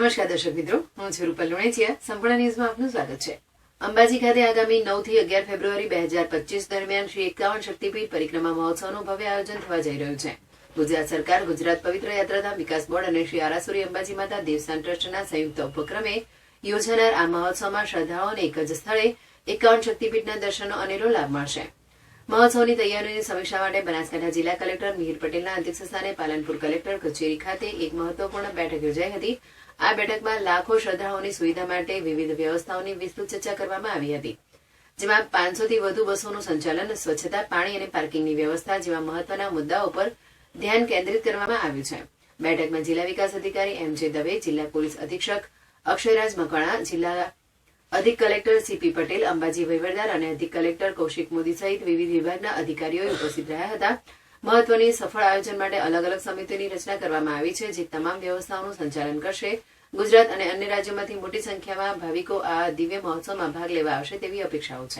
નમસ્કાર દર્શક મિત્રો, હું છું રૂપલ લુણેચિયા સંપૂર્ણ ન્યૂઝમાં આપનું સ્વાગત છે. અંબાજી ખાતે આગામી નવથી અગિયાર ફેબ્રુઆરી બે હજાર પચીસ દરમિયાન શ્રી એકાવન શક્તિપીઠ પરિક્રમા મહોત્સવનું ભવ્ય આયોજન થવા જઈ રહ્યું છે. ગુજરાત સરકાર, ગુજરાત પવિત્ર યાત્રાધામ વિકાસ બોર્ડ અને શ્રી આરાસુરી અંબાજી માતા દેવસ્થાન ટ્રસ્ટના સંયુક્ત ઉપક્રમે યોજાનાર આ મહોત્સવમાં શ્રદ્ધાળુઓને એક જ સ્થળે એકાવન શક્તિપીઠના દર્શનનો અનેરો લાભ મળશે. મહોત્સવની તૈયારીઓની સમીક્ષા માટે બનાસકાંઠા જિલ્લા કલેક્ટર મિહિર પટેલના અધ્યક્ષસ્થાને પાલનપુર કલેક્ટર કચેરી ખાતે એક મહત્વપૂર્ણ બેઠક યોજાઈ હતી. આ બેઠકમાં લાખો શ્રદ્ધાળુઓની સુવિધા માટે વિવિધ વ્યવસ્થાઓની વિસ્તૃત ચર્ચા કરવામાં આવી હતી. જેમાં પાંચસોથી વધુ બસોનું સંચાલન, સ્વચ્છતા, પાણી અને પાર્કિંગની વ્યવસ્થા જેવા મહત્વના મુદ્દાઓ પર ધ્યાન કેન્દ્રિત કરવામાં આવ્યું છે. બેઠકમાં જિલ્લા વિકાસ અધિકારી એમ જે દવે, જિલ્લા પોલીસ અધિક્ષક અક્ષયરાજ મકવાણા, જિલ્લા અધિક કલેક્ટર સીપી પટેલ, અંબાજી વહીવટદાર અને અધિક કલેક્ટર કૌશિક મોદી સહિત વિવિધ વિભાગના અધિકારીઓ ઉપસ્થિત રહ્યા હતા. મહત્વની સફળ આયોજન માટે અલગ અલગ સમિતિઓની રચના કરવામાં આવી છે, જે તમામ વ્યવસ્થાઓનું સંચાલન કરશે. ગુજરાત અને અન્ય રાજ્યોમાંથી મોટી સંખ્યામાં ભાવિકો આ દિવ્ય મહોત્સવમાં ભાગ લેવા આવશે તેવી અપેક્ષાઓ છે.